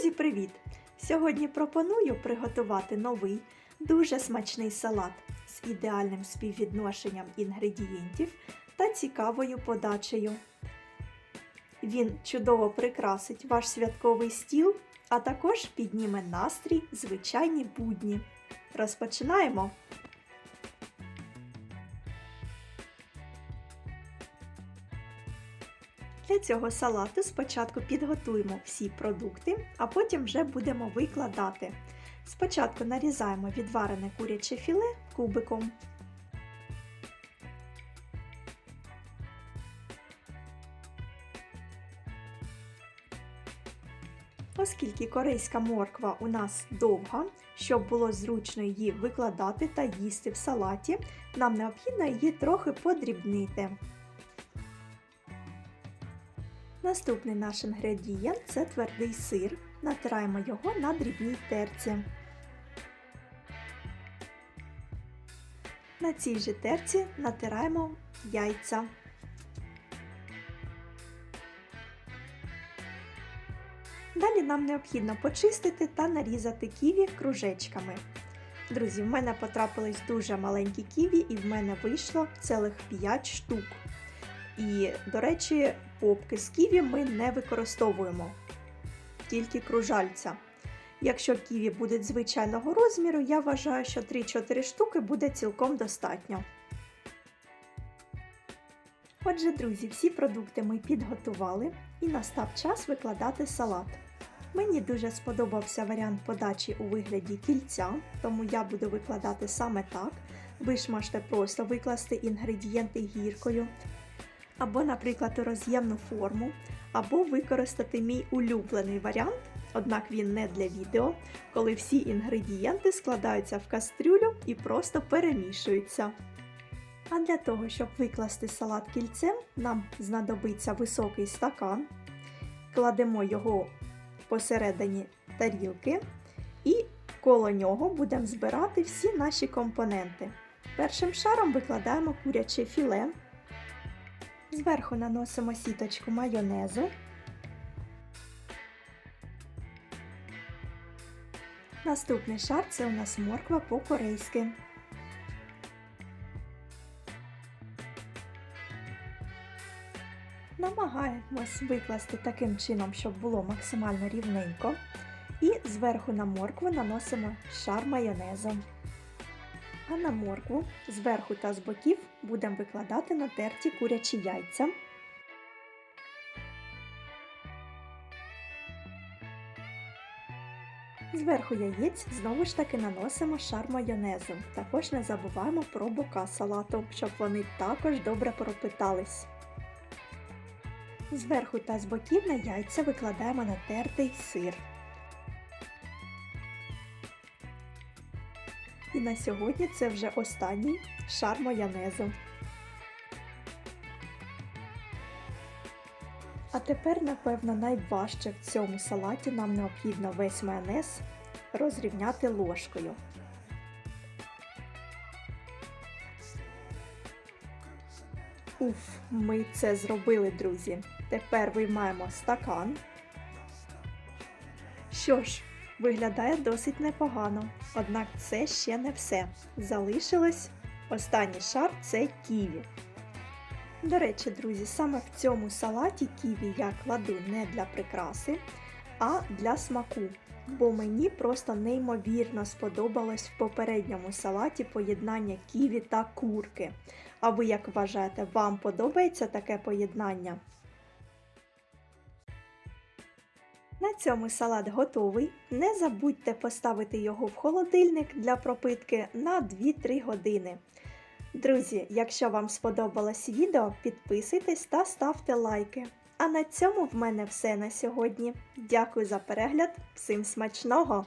Друзі, привіт! Сьогодні пропоную приготувати новий, дуже смачний салат з ідеальним співвідношенням інгредієнтів та цікавою подачею. Він чудово прикрасить ваш святковий стіл, а також підніме настрій звичайні будні. Розпочинаємо! Для цього салату спочатку підготуємо всі продукти, а потім вже будемо викладати. Спочатку нарізаємо відварене куряче філе кубиком. Оскільки корейська морква у нас довга, щоб було зручно її викладати та їсти в салаті, нам необхідно її трохи подрібнити. Наступний наш інгредієнт це твердий сир. Натираємо його на дрібній терці. На цій же терці натираємо яйця. Далі нам необхідно почистити та нарізати ківі кружечками. Друзі, в мене потрапились дуже маленькі ківі, і в мене вийшло цілих 5 штук. І, до речі, попки з ківі ми не використовуємо, тільки кружальця. Якщо ківі будуть звичайного розміру, я вважаю, що 3-4 штуки буде цілком достатньо. Отже, друзі, всі продукти ми підготували і настав час викладати салат. Мені дуже сподобався варіант подачі у вигляді кільця, тому я буду викладати саме так. Ви ж можете просто викласти інгредієнти гіркою, або, наприклад, роз'ємну форму, або використати мій улюблений варіант, однак він не для відео, коли всі інгредієнти складаються в кастрюлю і просто перемішуються. А для того, щоб викласти салат кільцем, нам знадобиться високий стакан, кладемо його посередині тарілки і коло нього будемо збирати всі наші компоненти. Першим шаром викладаємо куряче філе. Зверху наносимо сіточку майонезу. Наступний шар це у нас морква по-корейськи. Намагаємось викласти таким чином, щоб було максимально рівненько. І зверху на моркву наносимо шар майонезу. А на моркву зверху та з боків будемо викладати натерті курячі яйця. Зверху яєць знову ж таки наносимо шар майонезу. Також не забуваємо про бока салату, щоб вони також добре пропитались. Зверху та з боків на яйця викладаємо натертий сир. І на сьогодні це вже останній шар майонезу. А тепер, напевно, найважче в цьому салаті нам необхідно весь майонез розрівняти ложкою. Уф, ми це зробили, друзі. Тепер виймаємо стакан. Що ж, виглядає досить непогано, однак це ще не все. Залишилось останній шар це ківі. До речі, друзі, саме в цьому салаті ківі я кладу не для прикраси, а для смаку. Бо мені просто неймовірно сподобалось в попередньому салаті поєднання ківі та курки. А ви як вважаєте, вам подобається таке поєднання? На цьому салат готовий. Не забудьте поставити його в холодильник для пропитки на 2-3 години. Друзі, якщо вам сподобалось відео, підписуйтесь та ставте лайки. А на цьому в мене все на сьогодні. Дякую за перегляд, всім смачного!